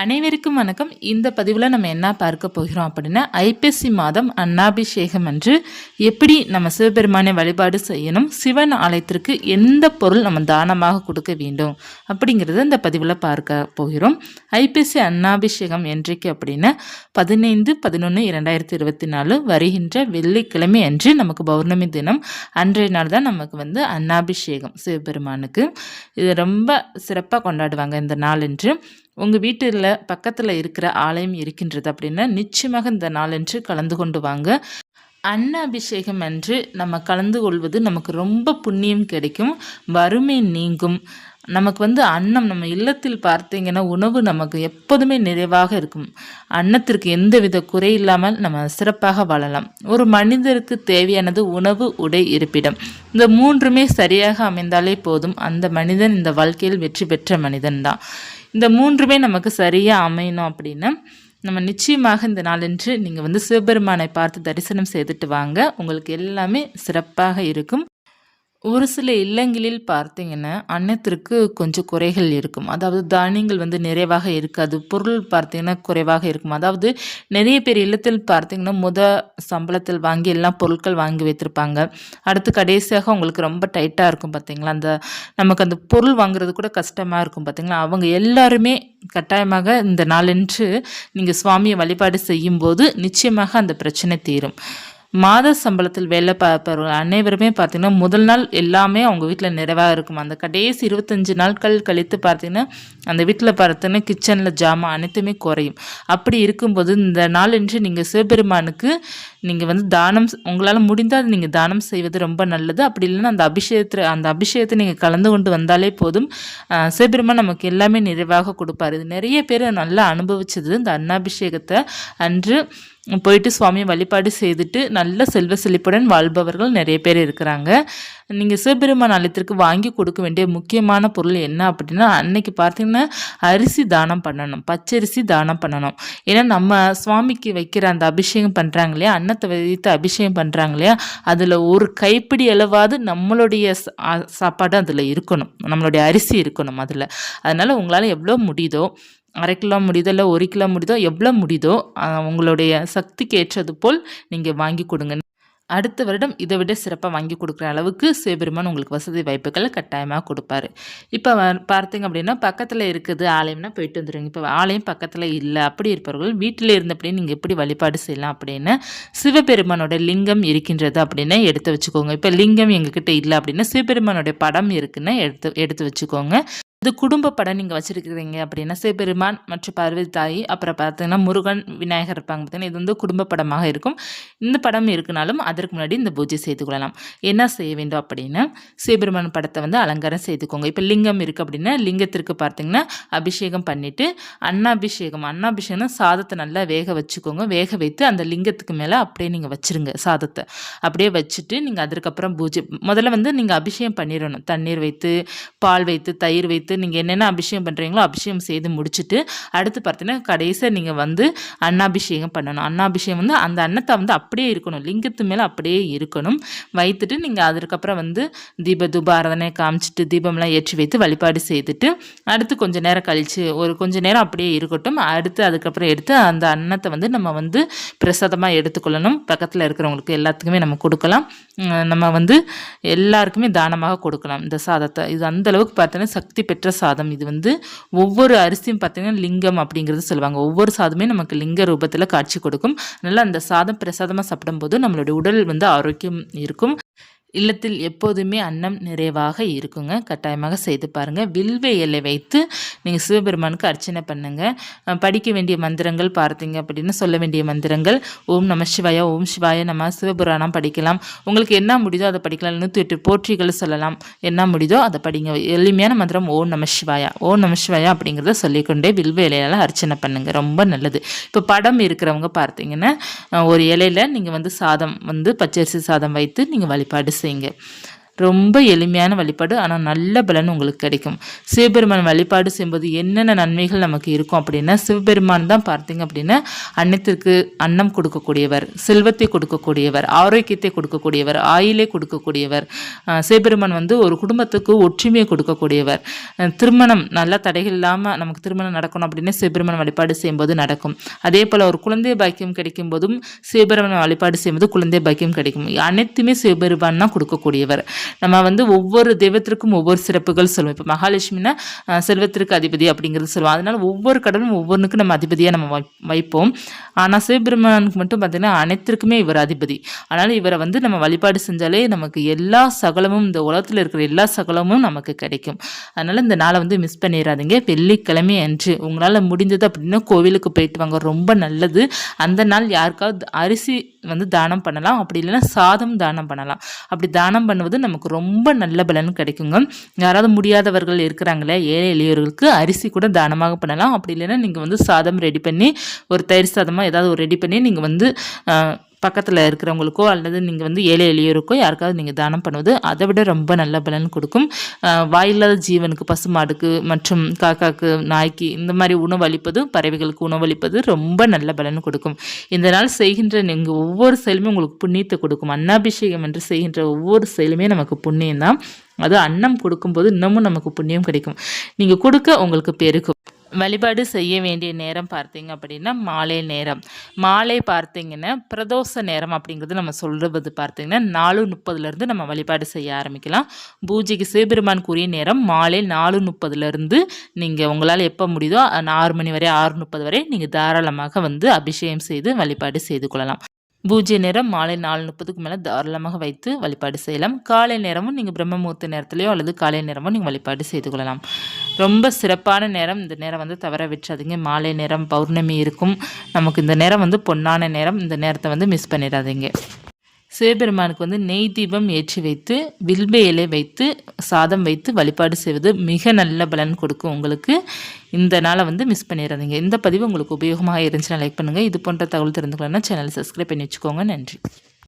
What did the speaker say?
அனைவருக்கும் வணக்கம். இந்த பதிவில் நம்ம என்ன பார்க்க போகிறோம் அப்படின்னா ஐப்பசி மாதம் அன்னாபிஷேகம் அன்று எப்படி நம்ம சிவபெருமானை வழிபாடு செய்யணும் சிவன் ஆலயத்திற்கு எந்த பொருள் நம்ம தானமாக கொடுக்க வேண்டும் அப்படிங்கிறத இந்த பதிவில் பார்க்க போகிறோம். ஐப்பசி அன்னாபிஷேகம் என்றைக்கு அப்படின்னா பதினைந்து பதினொன்று இரண்டாயிரத்தி இருபத்தி நாலு வருகின்ற வெள்ளிக்கிழமை அன்று நமக்கு பௌர்ணமி தினம். அன்றைய நாள் தான் நமக்கு வந்து அன்னாபிஷேகம் சிவபெருமானுக்கு. இது ரொம்ப சிறப்பாக கொண்டாடுவாங்க இந்த நாளன்று உங்கள் வீட்டில் பக்கத்தில் இருக்கிற ஆலயம் இருக்கின்றது அப்படின்னா நிச்சயமாக இந்த நாளன்று கலந்து கொண்டு வாங்க. அன்ன அபிஷேகம் அன்று நம்ம கலந்து கொள்வது நமக்கு ரொம்ப புண்ணியம் கிடைக்கும். வறுமை நீங்கும். நமக்கு வந்து அன்னம் நம்ம இல்லத்தில் பார்த்தீங்கன்னா உணவு நமக்கு எப்போதுமே நிறைவாக இருக்கும். அன்னத்திற்கு எந்தவித குறை இல்லாமல் நம்ம சிறப்பாக வாழலாம். ஒரு மனிதருக்கு தேவையானது உணவு உடை இருப்பிடம். இந்த மூன்றுமே சரியாக அமைந்தாலே போதும். அந்த மனிதன் இந்த வாழ்க்கையில் வெற்றி பெற்ற மனிதன் தான் இந்த மூன்றுமே நமக்கு சரியாக அமையணும் அப்படின்னா நம்ம நிச்சயமாக இந்த நாளன்று நீங்கள் வந்து சிவபெருமானை பார்த்து தரிசனம் செய்துட்டு வாங்க. உங்களுக்கு எல்லாமே சிறப்பாக இருக்கும். ஒரு சில இல்லங்களில் பார்த்தீங்கன்னா அன்னத்திற்கு கொஞ்சம் குறைகள் இருக்கும். அதாவது தானியங்கள் வந்து நிறைவாக இருக்காது. பொருள் பார்த்தீங்கன்னா குறைவாக இருக்கும். அதாவது நிறைய பேர் இல்லத்தில் பார்த்தீங்கன்னா முத சம்பளத்தில் வாங்கி எல்லாம் பொருட்கள் வாங்கி வைத்திருப்பாங்க. அடுத்து கடைசியாக உங்களுக்கு ரொம்ப டைட்டாக இருக்கும் பார்த்தீங்களா அந்த நமக்கு அந்த பொருள் வாங்குறது கூட கஷ்டமாக இருக்கும் பார்த்தீங்களா அவங்க எல்லாருமே கட்டாயமாக இந்த நாளன்று நீங்கள் சுவாமியை வழிபாடு செய்யும்போது நிச்சயமாக அந்த பிரச்சனை தீரும். மாத சம்பளத்தில் வேலை பார்ப்பவர்கள் அனைவருமே பார்த்திங்கன்னா முதல் நாள் எல்லாமே அவங்க வீட்டில் நிறைவாக இருக்கும். அந்த கடைசி இருபத்தஞ்சி நாட்கள் கழித்து பார்த்திங்கன்னா அந்த வீட்டில் பார்த்தீங்கன்னா கிச்சனில் ஜாமான் அனைத்துமே குறையும். அப்படி இருக்கும்போது இந்த நாளின்றி நீங்கள் சிவபெருமானுக்கு நீங்கள் வந்து தானம் உங்களால் முடிந்தால் நீங்கள் தானம் செய்வது ரொம்ப நல்லது. அப்படி இல்லைன்னா அந்த அபிஷேகத்தில் அந்த அபிஷேகத்தை நீங்கள் கலந்து கொண்டு வந்தாலே போதும். சிவபெருமான் நமக்கு எல்லாமே நிறைவாக கொடுப்பார். இது நிறைய பேர் நல்லா அனுபவிச்சது இந்த அன்னாபிஷேகத்தை. அன்று போயிட்டு சுவாமியை வழிபாடு செய்துட்டு நல்ல செல்வ செழிப்புடன் வாழ்பவர்கள் நிறைய பேர் இருக்கிறாங்க. நீங்கள் சிவபெருமான் ஆலயத்திற்கு வாங்கி கொடுக்க வேண்டிய முக்கியமான பொருள் என்ன அப்படின்னா அன்னைக்கு பார்த்தீங்கன்னா அரிசி தானம் பண்ணணும் பச்சரிசி தானம் பண்ணணும். ஏன்னா நம்ம சுவாமிக்கு வைக்கிற அந்த அபிஷேகம் பண்ணுறாங்க இல்லையா அன்னத்தை வைத்து அபிஷேகம் பண்ணுறாங்க இல்லையா அதில் ஒரு கைப்பிடி அளவாவது நம்மளுடைய சாப்பாடு அதில் இருக்கணும். நம்மளுடைய அரிசி இருக்கணும் அதில். அதனால் உங்களால் எவ்வளோ முடியுதோ அரை கிலோ முடியுதோ இல்லை ஒரு கிலோ முடியுதோ எவ்வளோ முடியுதோ உங்களுடைய சக்திக்கு ஏற்றது போல் நீங்கள் வாங்கி கொடுங்க. அடுத்த வருடம் இதை விட சிறப்பாக வாங்கி கொடுக்குற அளவுக்கு சிவபெருமான் உங்களுக்கு வசதி வாய்ப்புகளை கட்டாயமாக கொடுப்பாரு. இப்போ பார்த்தீங்க அப்படின்னா பக்கத்தில் இருக்குது ஆலயம்னா போயிட்டு வந்துடுங்க இப்போ ஆலயம் பக்கத்தில் இல்லை அப்படி இருப்பவர்கள் வீட்டில் இருந்தபடியே நீங்கள் எப்படி வழிபாடு செய்யலாம் அப்படின்னு சிவபெருமானோட லிங்கம் இருக்கின்றது அப்படின்னு எடுத்து வச்சுக்கோங்க. இப்போ லிங்கம் எங்ககிட்ட இல்லை அப்படின்னா சிவபெருமானோட படம் இருக்குன்னு எடுத்து எடுத்து வச்சுக்கோங்க. இது குடும்ப படம் நீங்கள் வச்சுருக்கிறீங்க அப்படின்னா சிவபெருமான் மற்றும் பார்வதி தாய் அப்புறம் பார்த்தீங்கன்னா முருகன் விநாயகர் இருப்பாங்க பார்த்தீங்கன்னா இது வந்து குடும்ப படமாக இருக்கும். இந்த படம் இருக்குனாலும் அதற்கு முன்னாடி இந்த பூஜை செய்து கொள்ளலாம். என்ன செய்ய வேண்டும் அப்படின்னா சிவபெருமான் படத்தை வந்து அலங்காரம் செய்துக்கோங்க. இப்போ லிங்கம் இருக்குது அப்படின்னா லிங்கத்திற்கு பார்த்தீங்கன்னா அபிஷேகம் பண்ணிவிட்டு அன்னாபிஷேகம் அன்னாபிஷேகம் சாதத்தை நல்லா வேக வச்சுக்கோங்க. வேக வைத்து அந்த லிங்கத்துக்கு மேலே அப்படியே நீங்கள் வச்சுருங்க சாதத்தை. அப்படியே வச்சுட்டு நீங்கள் அதற்கப்புறம் பூஜை முதல்ல வந்து நீங்கள் அபிஷேகம் பண்ணிடணும். தண்ணீர் வைத்து பால் வைத்து தயிர் வைத்து எடுத்து நீங்கள் என்னென்ன அபிஷேகம் பண்ணுறீங்களோ அபிஷேகம் செய்து முடிச்சுட்டு அடுத்து பார்த்தீங்கன்னா கடைசியாக நீங்கள் வந்து அன்னாபிஷேகம் பண்ணணும். அன்னாபிஷேகம் வந்து அந்த அன்னத்தை வந்து அப்படியே இருக்கணும். லிங்கத்து மேலே அப்படியே இருக்கணும். வைத்துட்டு நீங்கள் அதுக்கப்புறம் வந்து தீப தூப ஆராதனை காமிச்சிட்டு தீபம்லாம் ஏற்றி வைத்து வழிபாடு செய்துட்டு அடுத்து கொஞ்சம் நேரம் கழித்து ஒரு கொஞ்சம் நேரம் அப்படியே இருக்கட்டும். அடுத்து அதுக்கப்புறம் எடுத்து அந்த அன்னத்தை வந்து நம்ம வந்து பிரசாதமாக எடுத்துக்கொள்ளணும். பக்கத்தில் இருக்கிறவங்களுக்கு எல்லாத்துக்குமே நம்ம கொடுக்கலாம். நம்ம வந்து எல்லாருக்குமே தானமாக கொடுக்கலாம். இந்த சாதத்தை. இது அந்தளவுக்கு பார்த்தோன்னா சக்தி பெற்ற பெற்ற சாதம். இது வந்து ஒவ்வொரு அரிசியும் பார்த்தீங்கன்னா லிங்கம் அப்படிங்கிறது சொல்லுவாங்க. ஒவ்வொரு சாதமே நமக்கு லிங்க ரூபத்தில் காட்சி கொடுக்கும். அதனால் அந்த சாதம் பிரசாதமாக சாப்பிடும்போது நம்மளுடைய உடல் வந்து ஆரோக்கியம் இருக்கும். இல்லத்தில் எப்போதுமே அன்னம் நிறைவாக இருக்குங்க. கட்டாயமாக செய்து பாருங்கள் வில்வ இலை வைத்து நீங்கள் சிவபெருமானுக்கு அர்ச்சனை பண்ணுங்கள் படிக்க வேண்டிய மந்திரங்கள் பார்த்தீங்க அப்படின்னு சொல்ல வேண்டிய மந்திரங்கள். ஓம் நம சிவாயா ஓம் சிவாய நம்ம சிவபுராணம் படிக்கலாம். உங்களுக்கு என்ன முடியுதோ அதை படிக்கலாம். நூற்றி எட்டு போற்றிகள் சொல்லலாம். என்ன முடியுதோ அதை படிங்க. எளிமையான மந்திரம் ஓம் நம சிவாயா. ஓம் நம சிவாயா அப்படிங்கிறத சொல்லிக்கொண்டே வில்வ இலையால் அர்ச்சனை பண்ணுங்கள் ரொம்ப நல்லது. இப்போ படம் இருக்கிறவங்க பார்த்தீங்கன்னா ஒரு இலையில் நீங்கள் வந்து சாதம் வந்து பச்சரிசி சாதம் வைத்து நீங்கள் வழிபாடு सिंह है ரொம்ப எளிமையான வழிபாடு ஆனால் நல்ல பலன் உங்களுக்கு கிடைக்கும். சிவபெருமான் வழிபாடு செய்யும்போது என்னென்ன நன்மைகள் நமக்கு இருக்கும் அப்படின்னா சிவபெருமான் தான் பார்த்தீங்க அப்படின்னா அன்னத்திற்கு அன்னம் கொடுக்கக்கூடியவர் செல்வத்தை கொடுக்கக்கூடியவர் ஆரோக்கியத்தை கொடுக்கக்கூடியவர் ஆயிலே கொடுக்கக்கூடியவர் சிவபெருமான் வந்து ஒரு குடும்பத்துக்கு ஒற்றுமையை கொடுக்கக்கூடியவர். திருமணம் நல்ல தடைகள் இல்லாமல் நமக்கு திருமணம் நடக்கணும் அப்படின்னா சிவபெருமான் வழிபாடு செய்யும்போது நடக்கும். அதே போல் ஒரு குழந்தை பாக்கியம் கிடைக்கும் போதும் சிவபெருமான் வழிபாடு செய்யும்போது குழந்தை பாக்கியம் கிடைக்கும். அனைத்துமே சிவபெருமான் தான் கொடுக்கக்கூடியவர். நம்ம வந்து ஒவ்வொரு தெய்வத்திற்கும் ஒவ்வொரு சிறப்புகள் சொல்லுவோம். இப்போ மகாலட்சுமினா செல்வத்திற்கு அதிபதி அப்படிங்கிறது சொல்லுவோம். அதனால ஒவ்வொரு கடவுளும் ஒவ்வொன்றுக்கும் நம்ம அதிபதியாக நம்ம வைப்போம். ஆனால் சிவபெருமானுக்கு மட்டும் பார்த்திங்கன்னா அனைத்திற்குமே இவர் அதிபதி. அதனால் இவரை வந்து நம்ம வழிபாடு செஞ்சாலே நமக்கு எல்லா சகலமும் இந்த உலகத்தில் இருக்கிற எல்லா சகலமும் நமக்கு கிடைக்கும். அதனால் இந்த நாளை வந்து மிஸ் பண்ணிடாதீங்க வெள்ளிக்கிழமை அன்று உங்களால் முடிஞ்சது அப்படின்னா கோவிலுக்கு போயிட்டு வாங்க. ரொம்ப நல்லது. அந்த நாள் யாருக்காவது அரிசி வந்து தானம் பண்ணலாம். அப்படி இல்லைன்னா சாதம் தானம் பண்ணலாம். அப்படி தானம் பண்ணுவது நமக்கு ரொம்ப நல்ல பலன் கிடைக்குங்க. யாராவது முடியாதவர்கள் இருக்கிறாங்களே ஏழை எளியவர்களுக்கு அரிசி கூட தானமாக பண்ணலாம். அப்படி இல்லைன்னா நீங்கள் வந்து சாதம் ரெடி பண்ணி ஒரு தயிர் சாதமாக ஏதாவது ஒரு ரெடி பண்ணி நீங்கள் வந்து பக்கத்தில் இருக்கிறவங்களுக்கோ அல்லது நீங்கள் வந்து ஏழை எளியோருக்கோ யாருக்காவது நீங்கள் தானம் பண்ணுவது அதை விட ரொம்ப நல்ல பலன் கொடுக்கும். வாயில்லாத ஜீவனுக்கு பசுமாடுக்கு மற்றும் காக்காக்கு நாய்க்கு இந்த மாதிரி உணவளிப்பது பறவைகளுக்கு உணவளிப்பது ரொம்ப நல்ல பலன் கொடுக்கும். இந்த நாள் செய்கின்ற நீங்கள் ஒவ்வொரு செயலுமே உங்களுக்கு புண்ணியத்தை கொடுக்கும். அன்னாபிஷேகம் என்று செய்கின்ற ஒவ்வொரு செயலுமே நமக்கு புண்ணியம் தான் அது அன்னம் கொடுக்கும்போது இன்னமும் நமக்கு புண்ணியம் கிடைக்கும். நீங்கள் கொடுக்க உங்களுக்கு பெருக்கும் வழிபாடு செய்ய வேண்டிய நேரம் பார்த்தீங்க அப்படின்னா மாலை நேரம். மாலை பார்த்தீங்கன்னா பிரதோஷ நேரம் அப்படிங்கிறது நம்ம சொல்கிறது பார்த்தீங்கன்னா நாலு முப்பதுலேருந்து நம்ம வழிபாடு செய்ய ஆரம்பிக்கலாம். பூஜைக்கு சிவபெருமானுக்குரிய நேரம் மாலை நாலு முப்பதுலேருந்து நீங்கள் உங்களால் எப்போ முடியுதோ ஆறு மணி வரை ஆறு முப்பது வரை நீங்கள் தாராளமாக வந்து அபிஷேகம் செய்து வழிபாடு செய்து கொள்ளலாம். பூஜ்ய நேரம் மாலை நாலு முப்பதுக்கு மேலே தாராளமாக வைத்து வழிபாடு செய்யலாம். காலை நேரமும் நீங்கள் பிரம்மமூர்த்தி நேரத்துலையோ அல்லது காலை நேரமும் நீங்கள் வழிபாடு செய்து கொள்ளலாம். ரொம்ப சிறப்பான நேரம். இந்த நேரம் வந்து தவற விட்டுறாதீங்க. மாலை நேரம் பௌர்ணமி இருக்கும். நமக்கு இந்த நேரம் வந்து பொன்னான நேரம். இந்த நேரத்தை வந்து மிஸ் பண்ணிடாதீங்க. சிவபெருமானுக்கு வந்து நெய் தீபம் ஏற்றி வைத்து வில்வ இலை வைத்து சாதம் வைத்து வழிபாடு செய்வது மிக நல்ல பலன் கொடுக்கும் உங்களுக்கு. இந்த நாளை வந்து மிஸ் பண்ணிடாதீங்க இந்த பதிவு உங்களுக்கு உபயோகமாக இருந்துச்சுன்னா லைக் பண்ணுங்கள் இது போன்ற தகவல் தெரிந்துக்கலாம்னா சேனல் சப்ஸ்கிரைப் பண்ணி வச்சுக்கோங்க. நன்றி.